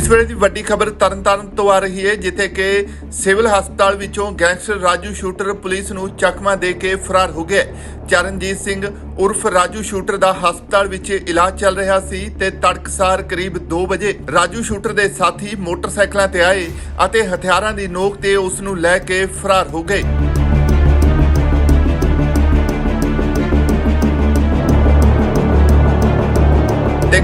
ਇਸ ਵੇਲੇ ਦੀ ਵੱਡੀ ਖਬਰ ਤਰਨਤਾਰਨ ਤੋਂ ਆ ਰਹੀ ਹੈ, ਜਿੱਥੇ ਕਿ ਸਿਵਲ ਹਸਪਤਾਲ ਵਿੱਚੋਂ ਗੈਂਗਸਟਰ ਰਾਜੂ ਸ਼ੂਟਰ ਪੁਲਿਸ ਨੂੰ ਚਕਮਾ ਦੇ ਕੇ ਫਰਾਰ ਹੋ ਗਿਆ ਚਰਨਜੀਤ ਸਿੰਘ ਉਰਫ ਰਾਜੂ ਸ਼ੂਟਰ ਦਾ ਹਸਪਤਾਲ ਵਿੱਚ ਇਲਾਜ ਚੱਲ ਰਿਹਾ ਸੀ ਤੇ ਤੜਕਸਾਰ ਕਰੀਬ 2 ਵਜੇ ਰਾਜੂ ਸ਼ੂਟਰ ਦੇ ਸਾਥੀ ਮੋਟਰਸਾਈਕਲਾਂ ਤੇ ਆਏ ਅਤੇ ਹਥਿਆਰਾਂ ਦੀ ਨੋਕ ਤੇ ਉਸ ਨੂੰ ਲੈ ਕੇ ਫਰਾਰ ਹੋ ਗਏ।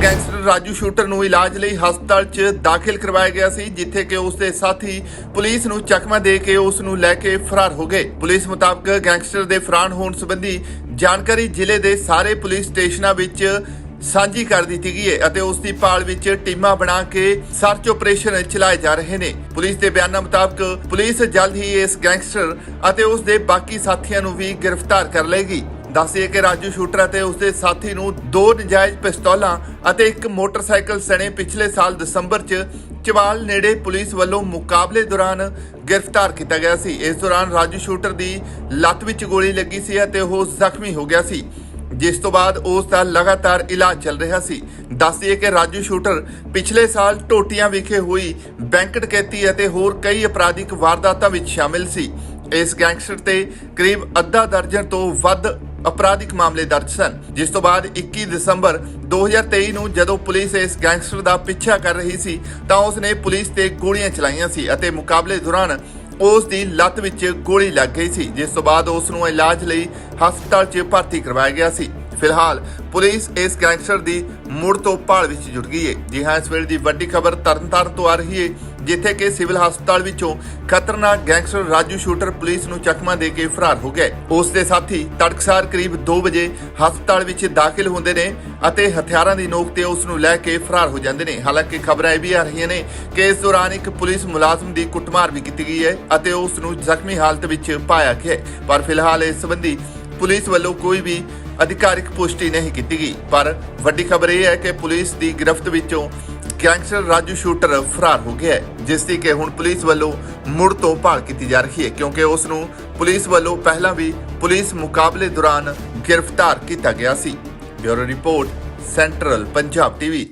ਗੈਂਗਸਟਰ ਰਾਜੂ ਸ਼ੂਟਰ ਨੂੰ ਇਲਾਜ ਲਈ ਹਸਪਤਾਲ 'ਚ ਦਾਖਲ ਕਰਵਾਇਆ ਗਿਆ ਸੀ, ਜਿੱਥੇ ਕਿ ਉਸ ਦੇ ਸਾਥੀ ਪੁਲਿਸ ਨੂੰ ਚਕਮਾ ਦੇ ਕੇ ਉਸ ਨੂੰ ਲੈ ਕੇ ਫਰਾਰ ਹੋ ਗਏ। ਪੁਲਿਸ ਮੁਤਾਬਕ ਗੈਂਗਸਟਰ ਦੇ ਫਰਾਰ ਹੋਣ ਸੰਬੰਧੀ ਜਾਣਕਾਰੀ ਜ਼ਿਲ੍ਹੇ ਦੇ ਸਾਰੇ ਪੁਲਿਸ ਸਟੇਸ਼ਨਾਂ ਵਿੱਚ ਸਾਂਝੀ ਕਰ ਦਿੱਤੀ ਗਈ ਹੈ ਅਤੇ ਉਸ ਦੀ ਭਾਲ ਵਿੱਚ ਟੀਮਾਂ ਬਣਾ ਕੇ ਸਰਚ ਆਪਰੇਸ਼ਨ ਚਲਾਏ ਜਾ ਰਹੇ ਨੇ। ਪੁਲਿਸ ਦੇ ਬਿਆਨਾਂ ਮੁਤਾਬਕ ਪੁਲਿਸ ਜਲਦ ਹੀ ਇਸ ਗੈਂਗਸਟਰ ਅਤੇ ਉਸ ਦੇ ਬਾਕੀ ਸਾਥੀਆਂ ਨੂੰ ਵੀ ਗ੍ਰਿਫਤਾਰ ਕਰ ਲਏਗੀ। ਦੱਸਿਏ ਕਿ ਰਾਜੂ ਸ਼ੂਟਰ ਅਤੇ ਉਸਦੇ ਸਾਥੀ ਨੂੰ ਦੋ ਨਜਾਇਜ਼ ਪਿਸਤੌਲਾਂ ਅਤੇ ਇੱਕ ਮੋਟਰਸਾਈਕਲ ਸਣੇ ਪਿਛਲੇ ਸਾਲ ਦਸੰਬਰ 'ਚ ਚਵਾਲ ਨੇੜੇ ਪੁਲਿਸ ਵੱਲੋਂ ਮੁਕਾਬਲੇ ਦੌਰਾਨ ਗ੍ਰਿਫਤਾਰ ਕੀਤਾ ਗਿਆ ਸੀ। ਇਸ ਦੌਰਾਨ ਰਾਜੂ ਸ਼ੂਟਰ ਦੀ ਲੱਤ ਵਿੱਚ ਗੋਲੀ ਲੱਗੀ ਸੀ ਅਤੇ ਉਹ ਜ਼ਖਮੀ ਹੋ ਗਿਆ ਸੀ। ਜਿਸ ਤੋਂ ਬਾਅਦ ਉਸ ਦਾ ਲਗਾਤਾਰ ਇਲਾਜ ਚੱਲ ਰਿਹਾ ਸੀ। ਦੱਸਦੀਏ ਕਿ ਰਾਜੂ ਸ਼ੂਟਰ ਪਿਛਲੇ ਸਾਲ ਟੋਟੀਆਂ ਵਿਖੇ ਹੋਈ ਬੈਂਕ ਡਕੈਤੀ ਅਤੇ ਹੋਰ ਕਈ ਅਪਰਾਧਿਕ ਵਾਰਦਾਤਾਂ ਵਿੱਚ ਸ਼ਾਮਿਲ ਸੀ। ਇਸ ਗੈਂਗਸਟਰ ਤੇ ਕਰੀਬ ਅੱਧਾ ਦਰਜਨ ਤੋਂ ਵੱਧ ਅਪਰਾਧਿਕ ਮਾਮਲੇ ਦਰਜ ਸਨ, ਜਿਸ ਤੋਂ ਬਾਅਦ 21 ਦਸੰਬਰ 2023 ਨੂੰ ਜਦੋਂ ਪੁਲਿਸ ਇਸ ਗੈਂਗਸਟਰ ਦਾ ਪਿੱਛਾ ਕਰ ਰਹੀ ਸੀ, ਤਾਂ ਉਸ ਨੇ ਪੁਲਿਸ ਤੇ ਗੋਲੀਆਂ ਚਲਾਈਆਂ ਸੀ ਅਤੇ ਮੁਕਾਬਲੇ ਦੌਰਾਨ ਉਸ ਦੀ ਲੱਤ ਵਿੱਚ ਗੋਲੀ ਲੱਗ ਗਈ ਸੀ, ਜਿਸ ਤੋਂ ਬਾਅਦ ਉਸ ਨੂੰ ਇਲਾਜ ਲਈ ਹਸਪਤਾਲ 'ਚ ਭਰਤੀ ਕਰਵਾਇਆ ਗਿਆ ਸੀ। ਫਿਲਹਾਲ ਪੁਲਿਸ ਇਸ ਗੈਂਗਸਟਰ ਦੀ ਮੁੜ ਤੋਂ ਭਾਲ ਵਿੱਚ ਜੁਟ ਗਈ ਹੈ। ਜੀ ਹਾਂ, ਇਸ ਵੇਲੇ ਦੀ ਵੱਡੀ ਖਬਰ ਤਰਨਤਾਰਨ ਤੋਂ ਆ ਰਹੀ ਹੈ, ਜਿੱਥੇ ਕਿ ਸਿਵਲ ਹਸਪਤਾਲ ਵਿੱਚੋਂ ਖਤਰਨਾਕ ਗੈਂਗਸਟਰ ਰਾਜੂ ਸ਼ੂਟਰ ਪੁਲਿਸ ਨੂੰ ਚਕਮਾ ਦੇ ਕੇ ਫਰਾਰ ਹੋ ਗਏ ਉਸ ਦੇ ਸਾਥੀ ਤੜਕਸਾਰ ਕਰੀਬ 2 ਵਜੇ ਹਸਪਤਾਲ ਵਿੱਚ ਦਾਖਲ ਹੁੰਦੇ ਨੇ ਅਤੇ ਹਥਿਆਰਾਂ ਦੀ ਨੋਕ ਤੇ ਉਸ ਨੂੰ ਲੈ ਕੇ ਫਰਾਰ ਹੋ ਜਾਂਦੇ ਨੇ। ਹਾਲਾਂਕਿ ਖਬਰਾਂ ਇਹ ਵੀ ਆ ਰਹੀਆਂ ਨੇ ਕਿ ਇਸ ਦੌਰਾਨ ਇੱਕ ਪੁਲਿਸ ਮੁਲਾਜ਼ਮ ਦੀ ਕੁੱਟਮਾਰ ਵੀ ਕੀਤੀ ਗਈ ਹੈ ਅਤੇ ਉਸ ਨੂੰ ਜ਼ਖਮੀ ਹਾਲਤ ਵਿੱਚ ਪਾਇਆ ਗਿਆ ਪਰ ਫਿਲਹਾਲ ਇਸ ਸੰਬੰਧੀ ਪੁਲਿਸ ਵੱਲੋਂ ਕੋਈ ਵੀ ਅਧਿਕਾਰਿਕ ਪੁਸ਼ਟੀ ਨਹੀਂ ਕੀਤੀ ਗਈ। ਪਰ ਵੱਡੀ ਖਬਰ ਇਹ ਹੈ ਕਿ ਪੁਲਿਸ ਦੀ ਗ੍ਰਿਫਤ ਵਿੱਚੋਂ ਗੈਂਗਸਟਰ ਰਾਜੂ ਸ਼ੂਟਰ ਫਰਾਰ ਹੋ ਗਿਆ ਹੈ, ਜਿਸ ਦੀ ਕਿ ਹੁਣ ਪੁਲਿਸ ਵੱਲੋਂ ਮੁੜ ਤੋਂ ਭਾਲ ਕੀਤੀ ਜਾ ਰਹੀ ਹੈ, ਕਿਉਂਕਿ ਉਸ ਨੂੰ ਪੁਲਿਸ ਵੱਲੋਂ ਪਹਿਲਾਂ ਵੀ ਪੁਲਿਸ ਮੁਕਾਬਲੇ ਦੌਰਾਨ ਗ੍ਰਿਫਤਾਰ ਕੀਤਾ ਗਿਆ ਸੀ। Bureau report, central Punjab TV.